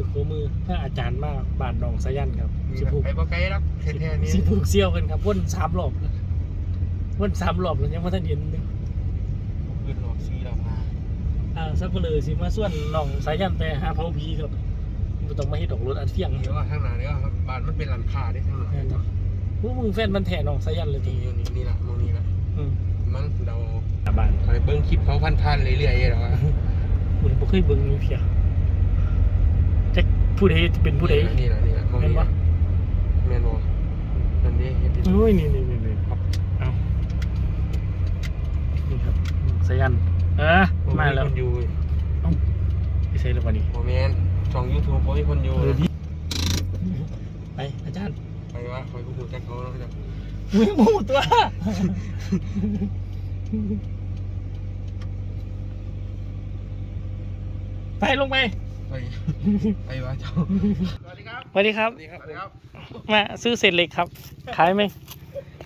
อโคมือถ้าอาจารย์มาบานหนองสายันครับสิผูกไปบ่ไกลหรอกแท้ๆนี่สิผูกเซี่ยวกันครับวนสามรอบแล้ววนสามรอบแล้วยังไม่ทันเห็นเลยขึ้นหลอกซีเรามาอ่าสักเปลือสิมาส่วนหนองสายันไปหาเผาผีครับบ่ต้องมาเฮ็ดดอกรถอัดเฟียงเดี๋ยวว่าข้างหน้านี่ก็บ้านมันเป็นหลังคาได้ข้างหน้าแม่นเนาะพวกมึงแฟนมันแถ่หนองสายันเลยทีนี่อยู่นี่นี่ล่ะมองนี่ล่ะอืมมันเราอาบานไปเบิ่งคลิปเขาพันๆเรื่อยๆหรอกว่ากูบ่เคยเบิ่งมีเพียจัก ผู้ใดจะเป็นผู้ใดนี่ล่ะนี่ล่ะมองนี่ล่ะแม่นบ่นั่นนี่เฮ็ดดิโอ้ยนี่นี่นี่นี่ครับเอานี่ครับสายันเออมาแล้วคนอยู่ไม่ใช่แล้ววันนี้บ่แม่นช่อง YouTube บ่มีคนอยู่เออดีไปอาจารย์ไปว่าคอยกูฮู้จักเขาแล้วก็จะมึงหมูตัวไปลงไป ไปไปว่าเจ้าสวัสดีครับสวัสดีครับ สวัสดีครับสวัสดีครับมาซื้อเศษเหล็กครับ ขายไหม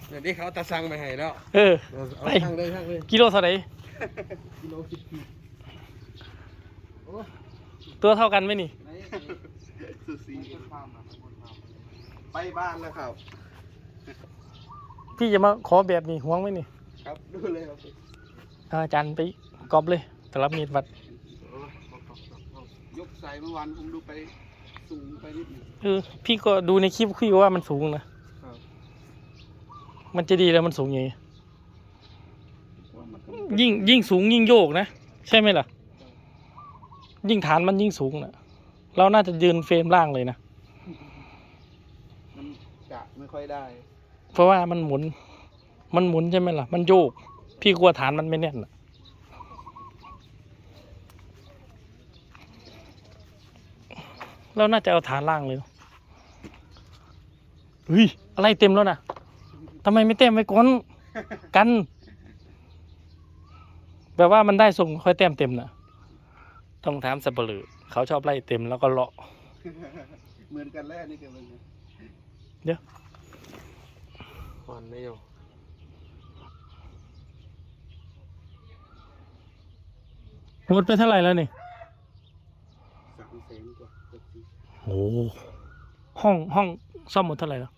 เดี๋ยวนี้เขาตาสั่งไปให้แล้วเออ เอาเอาไปทางเลยทางเลยกิโลเท่าไหร่กิโลสิบปีโอ้ตัวเท่ากันไหมนี่ ไหนสุสีไปบ้านแล้วครับ พี่จะมาขอแบบนี้ห่วงไหมนี่ครับดูเลยครับเอาอาจารย์ไปกรอบเลยแต่รับมีดวัด ยกสายเมื่อวานผมดูไปสูงไปนิดหนึงเออพี่ก็ดูในคลิปพี่ก็ว่ามันสูงนะ ครับมันจะดีแล้วมันสูงอย่างนี้ว่ามันก็ยิ่งยิ่งสูงยิ่งโยกนะ ใช่ไหมล่ะ ยิ่งฐานมันยิ่งสูงนะเราน่าจะยืนเฟรมล่างเลยนะ มันกะไม่ค่อยได้เพราะว่ามันหมุน มันหมุนใช่ไหมล่ะ มันโยก พี่กลัวฐานมันไม่แน่นน่ะ เราน่าจะเอาฐานล่างเลยเนอะเฮ้ยอะไรเต็มแล้วนะทำไมไม่เต็มไว้ก่อนกันแบบว่ามันได้ส่งค่อยเต็มเต็มนะต้องถามสับเปลือเขาชอบไล่เต็มแล้วก็เลาะ เหมือนกันแล้วอันนี่ก็เหมือนกันเดี๋ยวอ่อนไม่อยู่หมดไปเท่าไหร่แล้วนี่สามแส นกว่าเกือบสี่โอ้ห้องห้องซ่อมหมดเท่าไหร่แล้ว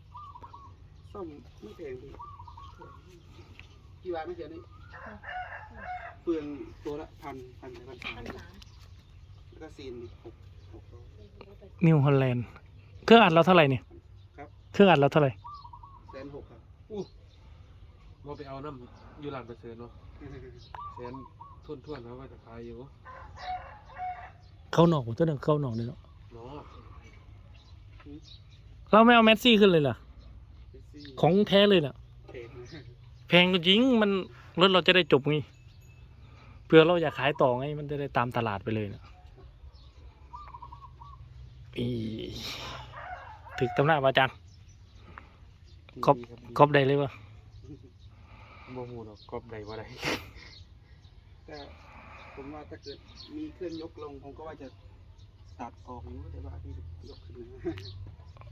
ซ่อมไม่แพงพี่พี่วายไม่เจอนี่เปลืองตัวละพันพันพันสามแล้วก็ซีนอีกหกหกร้อยนิวฮอลแลนด์เครื่องอัดเราเท่าไหร่นี่ครับเครื่องอัดเราเท่าไหร่แสนหกครับอู้ว่าไปเอาน้ำยูรันไปเสือเนาะแสนทุ่นทุ่นๆเขาว่าจะขายอยู่ เข้าหนอกผมตัวหนึ่งเข้าหนอกเลยเนาะเนาะเราไม่เอาแมสซี่ขึ้นเลยเหรอเซ็กซี่ของแท้เลยเน่ะ เพจนะแพงจริงมันรถเราจะได้จบไงเพื่อเราอยากขายต่อไง มันจะได้ตามตลาดไปเลยนะอีถึกตำหน้าปะอาจารย์ครบดีดีครบได้เลยวะบ่หูดอกครบใดว่าใดแต่ ผมว่าถ้าเกิดมีเครื่องยกลงผมก็ว่าจะตัดออกอยู่แต่ว่าที่ยกขึ้นมา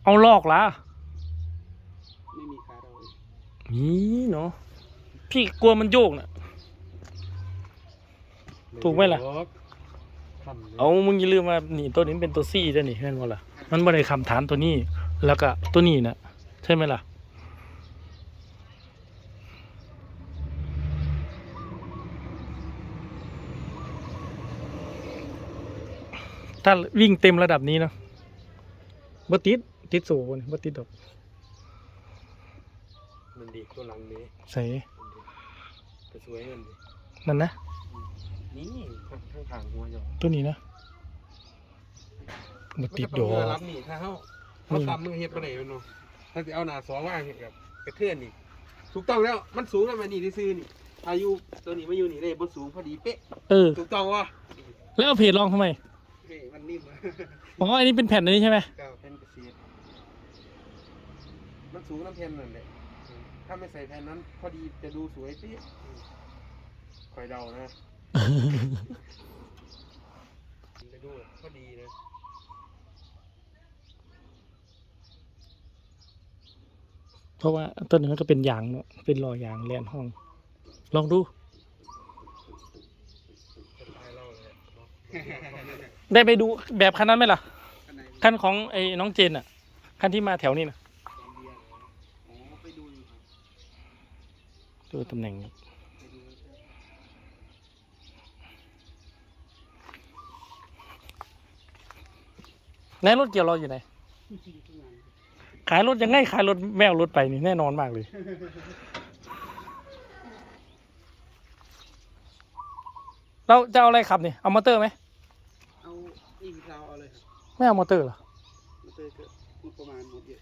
เอาลอกละไม่มีคาเราเลยนี่เนาะพี่กลัวมันโยกน่ะ ถูกไหมล่ะ ทำเลยเอามึงอย่าลืมว่านี่ตัวนี้เป็นตัวซี่ด้วยนี่แม่นบ่ล่ะมันบ่ได้คำฐานตัวนี้ แล้วก็ตัวนี้นะใช่ไหมล่ะ ถ้าวิ่งเต็มระดับนี้เนาะบ่ติดติดโซ่บ่นี่บ่ติดดอกมันดีตัวหลังนี้ใส่จะสวยมันดินั่นนะนี่ข้างข้างขางหัวอยู่ตัวนี้นะบ่ติดดอกมันก็ต้องเรือรับนี่ถ้าเขาเขาทำมึงเฮ็ดมาไหนมันเนาะถ้าจะเอาหน้าสองว่างเฮ็ดกับกระเทือนนี่ถูกต้องแล้วมันสูงแล้วมันนี่ซื่อๆนี่อายุตัวนี้มาอยู่นี่เลยบนสูงพอดีเป๊ะเออถูกต้องวะแล้วเอาเพจลองทำไม เฮ้ยมันนิ่มนะอ๋ออันนี้เป็นแผ่นอันนี้ใช่ไหมก็เป็นเกษตรมันสูงน้ำแผ่นนั่นแหละอืมถ้าไม่ใส่แผ่นนั้น พอดีจะดูสวยเป๊ะอืมคอยเดานะจะดูแบบพอดีนะเพราะว่าต้นนี้มันก็เป็นยางเนอะเป็นรอยยางแลนห้อง ลองดูสไตล์เราเลยเนาะ ได้ไปดูแบบคันนั้นไหมล่ะอันไหนคันของไอ้น้องเจนอะ คันที่มาแถวนี้นะตอนเรียนเหรออ๋อไปดูอยู่ครับดูตำแหน่งครับไปดูแล้วก็ไหนรถเกี่ยวเราอยู่ไหนอยู่ข้างหลังขายรถยังไงขายรถแมวรถไปนี่แน่นอนมากเลยเราจะเอาอะไรขับเนี่ยเอามอเตอร์ไหม เอาอีกเราเอาเลยครับ ไม่เอามอเตอร์เหรอมันเจอก็งบประมาณหมดเยอะ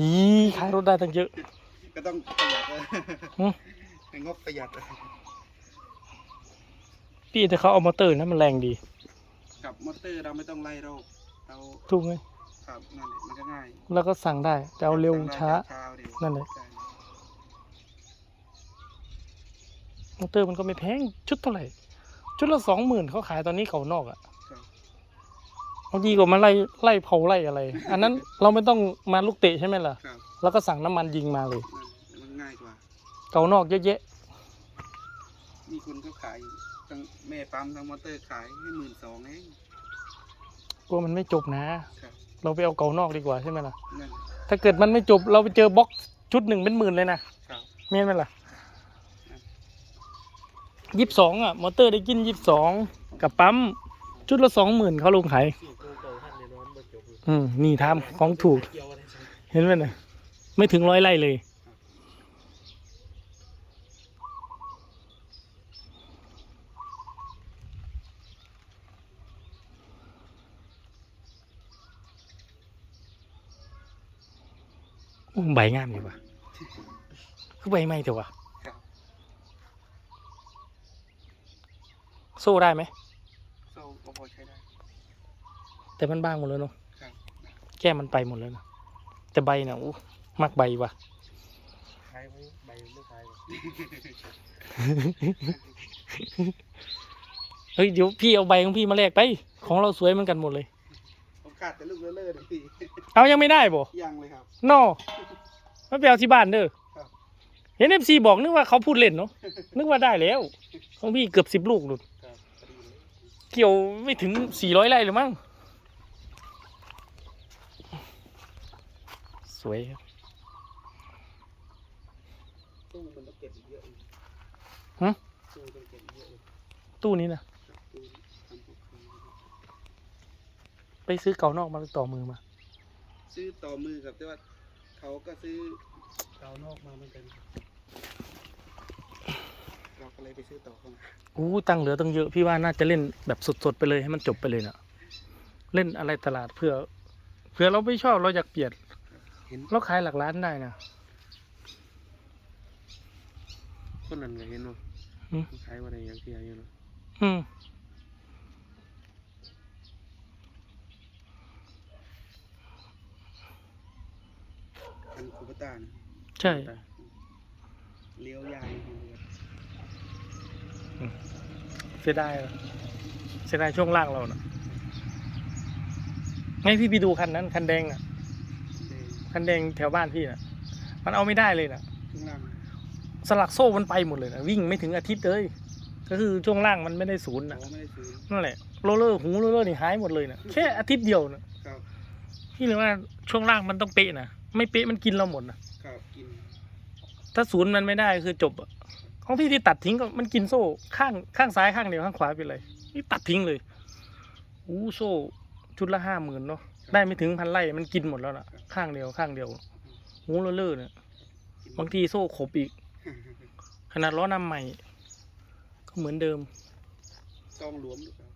ยี่ขายรถได้ตั้งเยอะก็ต้องประหยัดเลยหืมให้งบประหยัดเลยพี่แต่เขาเอามอเตอร์นะมันแรงดี กับมอเตอร์เราไม่ต้องไล่โรคเราถูกไหมขับนั่นแหละมันก็ง่าย แล้วก็สั่งได้จะเอาเร็วช้าเช้าเร็วนั่นแหละใช่มอเตอร์มันก็ไม่แพงชุดเท่าไหร่ ชุดละสองหมื่นเขาขายตอนนี้เขานอกอะ ครับเอาดีกว่ามาไล่ไล่เผาไล่อะไร อันนั้นเราไม่ต้องมาลูกเตะใช่ไหมล่ะ ครับแล้วก็สั่งน้ำมันยิงมาเลยนั่นมันง่ายกว่า เกานอกเยอะแยะมีคนก็ขายอยู่ทั้งแม่ปั๊มทั้งมอเตอร์ขายให้หมื่นสองเองกลัวมันไม่จบนะ ครับเราไปเอาเกานอกดีกว่าใช่ไหมล่ะ นั่นถ้าเกิดมันไม่จบเราไปเจอบล็อกชุดหนึ่งเป็นหมื่นเลยนะครับ เมียนไหมล่ะยี่สิบสองอะ มอเตอร์ได้กินยี่สิบสองกับปั๊มชุดละสองหมื่นเขาลงขายสี่ตัวเก่า อืมนี่ทำของถูกเกี่ยวอะไรใช่เห็นไหมนะไม่ถึงร้อยไร่เลยอู้ใบงามอยู่วะคือใบไม่เถอะวะครับโซ่ได้ไหมโซ่ก็พอใช้ได้ แต่มันบางหมดแล้วเนาะครับ แก้มมันไปหมดแล้วนะแต่ใบน่ะอู้มักใบวะขายไว้ใบไม่ขายหรอกเฮ้ยเดี๋ยวพี่เอาใบของพี่มาแลกไป ของเราสวยเหมือนกันหมดเลย ผมขาดแต่ลูกเลื่อนๆพี่เอายังไม่ได้บ่ยังเลยครับ นอมาไปเอาที่บ้านเด้อครับ เห็นเอฟซีบอกนึกว่าเขาพูดเล่นเนาะนึกว่าได้แล้ว ของพี่เกือบสิบลูกหลุดครับพอดีเลยเกี่ยวไม่ถึงสี่ร้อยไร่หรือมั้ง วยครับตู้มันต้องเก็บอีกเยอะเลยฮะตู้ต้องเก็บอีกเยอะเลยตู้นี้นะครับตู้ทำพวกนี้ไปซื้อเก่านอกมาหรือต่อมือมา ซื้อต่อมือกับแต่ว่าเขาก็ซื้อเกานอกมาเหมือนกันครับเราก็เลยไปซื้อต่อเข้ามาอู้ตังค์เหลือตั้งเยอะพี่ว่าน่าจะเล่นแบบสดๆไปเลยให้มันจบไปเลยนะเล่นอะไรตลาดเพื่อเผื่อเราไม่ชอบเราอยากเปลี่ยน เห็นเราขายหลักล้านได้นะคนนั้นไงเห็นเนาะอืมขายว่าอะไรอย่างเสียอยู่เนาะอืมคันคูปต้านะใช่เลี้ยวยางอยู่เลยเสียดายอะเสียดายช่วงล่างเรานะไงพี่ไปดูคันนั้น คันแดงอะเดิน คันแดงแถวบ้านพี่น่ะ มันเอาไม่ได้เลยนะข้างล่างสลักโซ่มันไปหมดเลยนะวิ่งไม่ถึงอาทิตย์เลยก็คือช่วงล่างมันไม่ได้ศูนย์เรานะไม่ได้ซื้อนั่นแหละโรลเลอร์หูโรลเลอร์นี่หายหมดเลยนะแค่อาทิตย์เดียวนะ ครับพี่เลยว่าช่วงล่างมันต้องเป๊ะนะไม่เป๊ะมันกินเราหมดนะครับกินถ้าศูนย์มันไม่ได้คือจบอะของพี่ที่ตัดทิ้งก็มันกินโซ่ข้างข้างซ้ายข้างเดียวข้างขวาเป็นไรนี่ตัดทิ้งเลยอู้โซ่ชุดละห้าหมื่นเนาะ ได้ไม่ถึงพันไร่มันกินหมดแล้วนะข้างเดียวข้างเดียวหูโรลเลอร์เนี่ยกินบางทีโซ่ขบอีก ขนาดล้อนำใหม่ ก็เหมือนเดิมซองหลวมหรือเปล่า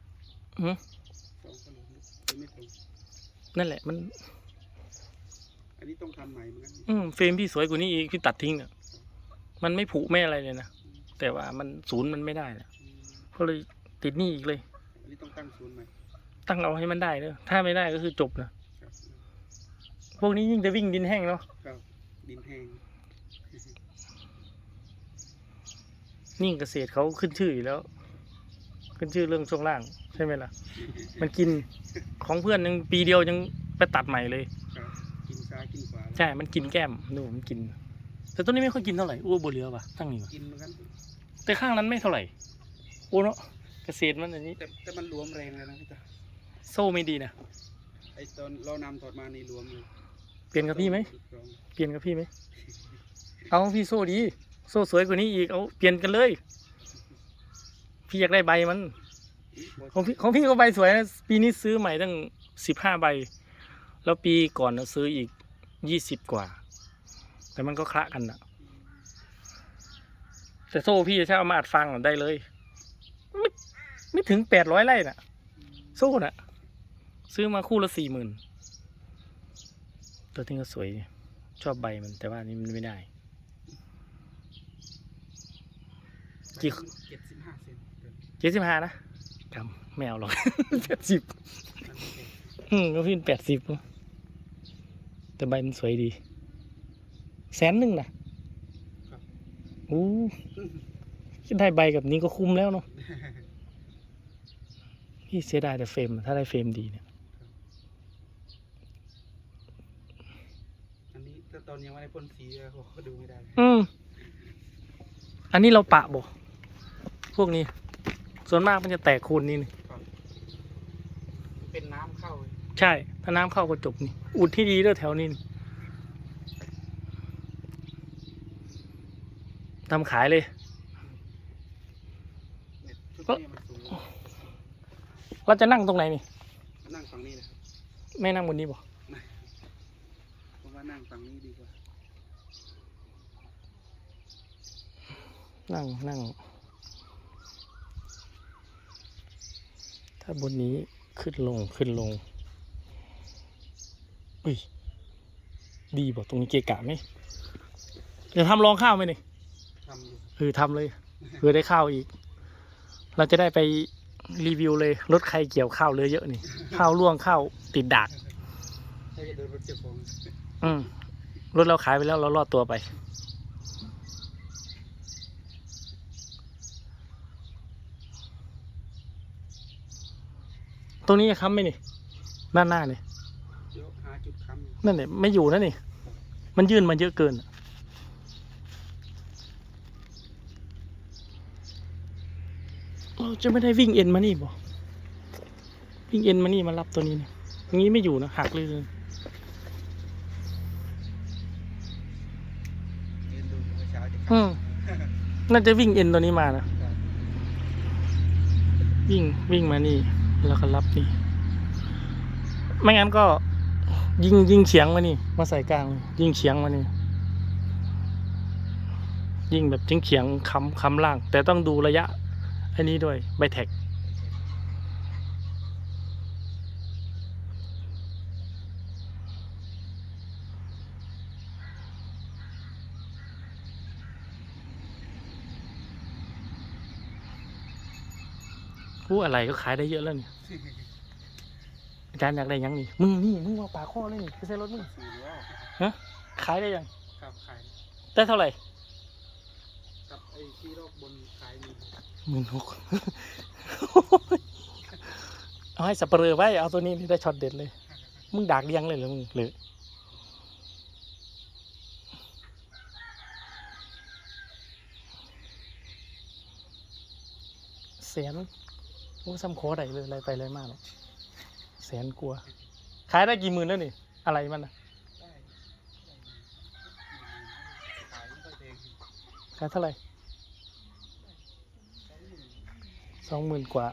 อือซองขนมหรือเปล่าไม่ตรงนั่นแหละมัน อันนี้ต้องทำใหม่เหมือนกันอืมเฟรมพี่สวยกว่านี้อีกพี่ตัดทิ้งเนี่ยมันไม่ผุไม่อะไรเลยนะแต่ว่ามันศูนย์มันไม่ได้นะอืมก็เลยติดหนี้อีกเลย อันนี้ต้องตั้งศูนย์ใหม่ ตั้งเอาให้มันได้เนอะถ้าไม่ได้ก็คือจบนะครับพวกนี้ยิ่งจะวิ่งดินแห้งเนาะครับดินแห้งนิ่งเกษตรเขาขึ้นชื่ออยู่แล้ว ขึ้นชื่อเรื่องช่วงล่าง ใช่ไหมล่ะ มันกินของเพื่อนยังปีเดียวยังไปตัดใหม่เลยครับกินซ้ายกินขวาใช่ มันกินแก้มดูมันกิน แต่ตัวนี้ไม่ค่อยกินเท่าไหร่อ้วบนเรือป่ะตั้งนี่วะกินเหมือนกันแต่ข้างนั้นไม่เท่าไหร่โอ้เนาะเกษตรมันอันนี้แต่แต่มันหลวมแรงเลยนะพี่ตา โซ่ไม่ดีนะไออ้ตอนเรานำถอดมานี่รวมเลยเปลี่ยนกับพี่ไหมรวเปลี่ยนกับพี่ไหมเอาพี่โซ่ดี โซ่สวยกว่านี้อีกเอาเปลี่ยนกันเลย พี่อยากได้ใบมันของพี่ของพี่ก็ใบสวยนะปีนี้ซื้อใหม่ตั้งสิบห้าใบ แล้วปีก่อนนะซื้ออีกยี่สิบกว่า แต่มันก็คละกันนะแต่โซ่พี่ถ้าเอามาอัดฟังอะได้เลย ไม่ไม่ถึงแปดร้อยไร่น่ะโซ่น่ะ ซื้อมาคู่ละสี่หมื่นตัวนี้ก็สวยดีชอบใบมันแต่ว่านี่มันไม่ได้กี่เจ็ดสิบห้าเซนเกินเจ็ดสิบห้านะกำไม่เอาหรอกแปดสิบมันไม่แพงอืมก็พี่แปดสิบแต่ใบมันสวยดี แสนหนึ่งนะครับอู้คิดได้ใบกับนี้ก็คุ้มแล้วเนาะพี่เสียดายแต่เฟรมอะถ้าได้เฟรมดีเนี่ย อันนี้ถ้า ตอนยังไม่ได้พ่นสีอะโหก็ดูไม่ได้อืม อันนี้เราปะบ่พวกนี้ ส่วนมากมันจะแตกโคนนี่นี่เป็นน้ำเข้าเลยใช่ ถ้าน้ำเข้าก็จบนี่ อุดที่ดีด้วยแถวนี้นี่ทำขายเลย เนี่ยชุดก็นี้มันสูงเราจะนั่งตรงไหนนี่ นั่งฝั่งนี้เลยครับไม่นั่งบนนี้บ่ผม ว่านั่งฝั่งนี้ดีกว่า นั่งนั่ง ถ้าบนนี้ขึ้นลงขึ้นลง อุ้ย ดีบ่ตรงนี้เกะกะไหมจะทำรองข้าวไหมนี่ทำอยู่เออทำเลยเพื่อได้ข้าวอีก เราจะได้ไปรีวิวเลยรถใครเกี่ยวข้าวเลยเยอะนี่ ข้าวล่วงข้าวติดดากถ้าจะเดินรถเจ้าของ อืมรถเราขายไปแล้วเรารอดตัวไป ตรงนี้จะค้ำไหมนี่ด้านหน้านี่เดี๋ยวหาจุดค้ำอยู่นั่นเนี่ยไม่อยู่นะนี่ มันยื่นมาเยอะเกินอะเราจะไม่ได้วิ่งเอ็นมานี่บ่วิ่งเอ็นมานี่มารับตัวนี้เนี่ยอย่างนี้ไม่อยู่นะหักเลยเลย เดินดูเมื่ อเช้าจะอืค้มน่าจะวิ่งเอ็นตัวนี้มานะำวิ่งวิ่งมานี่ แล้วก็รับนี่ ไม่งั้นก็ยิงยิงเฉียงมานี่ มาใส่กลางเลยยิงเฉียงมานี่ ยิงแบบเฉียงเฉียงๆคำคำล่าง แต่ต้องดูระยะ อันนี้ด้วยใบแท็ก ผู้อะไรก็ขายได้เยอะแล้วนี่อาจารย์อยากได้หยังนี่ มึงนี่มึงว่าปากข้อเลยนี่ไปใส่รถมึงสี่ล้อขายได้ยัง ครับขายได้เท่าไหร่กับไอ้ที่รอบบนขายมีหมื่นหกเอาให้สับเปลือไว้เอาตัวนี้นี่ได้ช็อตเด็ดเลย มึงดากเลี้ยงเลยเหรอมึงหรือแสนโอ้ซ้ำโคไรเลยอะไรไปเลยมากเลยแสนกลัว ขายได้กี่หมื่นแล้วนี่ อะไรมันนะขายไม่ค่อยแพงขายเท่าไหร่สองหมื่นกว่า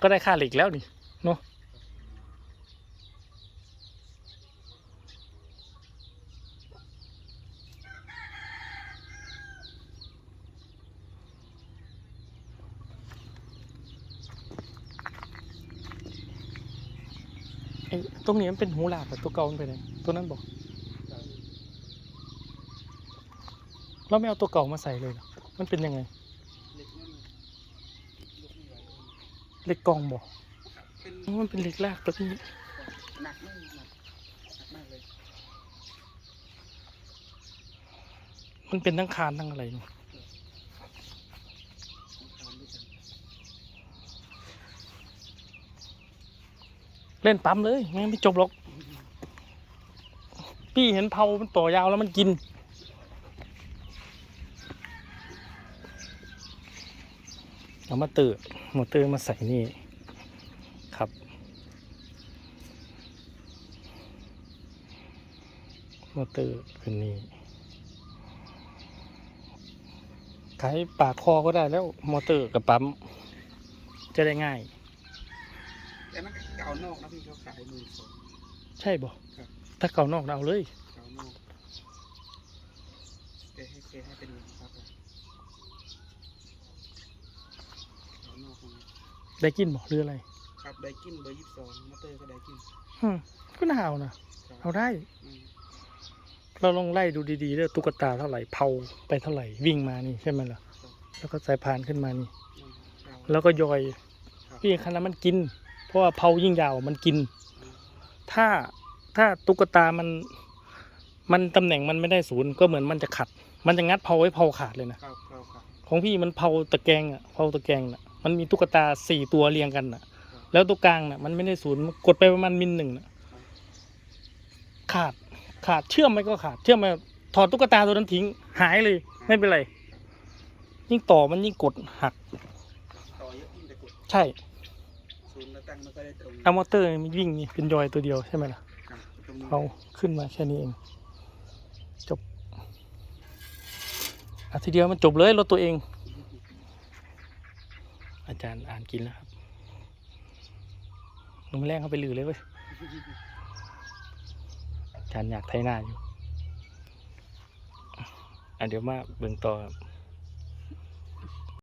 ก็ได้ค่าเหล็กแล้วนี่เนาะ ตรงนี้มันเป็นหูหลากแต่ตัวเก่ามันไปไหนตัวนั้นบอกเราไม่เอาตัวเก่ามาใส่เลยหรอมันเป็นยังไงเล็กกไม่ไหล็กกองบอกมันเป็นเหล็กลากตัวนี้หนักมากหนักหนักมากเลยมันเป็นทั้งคานทั้งอะไรเนอ เล่นปั๊มเลยไม่ไม่จบหรอก พี่เห็นเผามันต่อยาวแล้วมันกิน เอามาตื่นมอเตอร์มาใส่นี่ครับ มอเตอร์ขึ้นนี่ใช้ปากคอก็ได้แล้ว มอเตอร์กับปั๊มจะได้ง่ายแต่มัน ก่านอกนะพี่เขาขายหมื่นสอง ใช่บ่ครับ ถ้าเก่านอกเอาเลย เก่านอกแกให้แกให้เป็นครับอะเก่านอกนะได้กินบ่หรืออะไรครับไดกินเบอร์ยี่สิบสองมอเตอร์ก็ไดกินอืมก็น่าเอานะครับเอาได้ อืมเราลองไล่ดูดีๆเด้อตุ๊กตาเท่าไหร่เผาไปเท่าไหร่วิ่งมานี่ใช่ไหมล่ะ แล้วก็สายพานขึ้นมานี่อืมครับแล้วก็ยอยครับพี่คันนั้นมันกินเพ ราะว่าเผายิ่งยาวมันกิน ถ้าถ้าตุ๊กตามันมันตำแหน่งมันไม่ได้ศูนย์ก็เหมือนมันจะขัด มันจะงัดเผาไว้เผาขาดเลยนะครับครับครับของพี่มันเผาตะแกรงอะเผาตะแกรงน่ะมันมีตุ๊กตาสี่ตัวเรียงกันน่ะ แล้วตัวกลางน่ะ มันไม่ได้ศูนย์มันกดไปประมาณมิลหนึ่งน่ะขาดขาดเชื่อมไปก็ขาด เชื่อมไปถอดตุ๊กตาตัวนั้นทิ้ง หายเลย ไม่เป็นไร ยิ่งต่อมันยิ่งกดหัก ต่อเยอะยิ่งจะกด ใช่ศูนย์แล้ว ตั้งไม่ค่อยได้ตรงอะมอเตอร์มันวิ่งนี่เป็นยอยตัวเดียวใช่ไหมล่ะครับตรงนี้เอาขึ้นมาแค่นี้เอง จบอาทีเดียวมันจบเลยรถตัวเอง อาจารย์อ่านกินแล้วครับลงแรงเข้าไปลือเลยเว้ย อาจารย์อยากไถหน้าอยู่ อะเดี๋ยวมาเบิ่งต่อครับ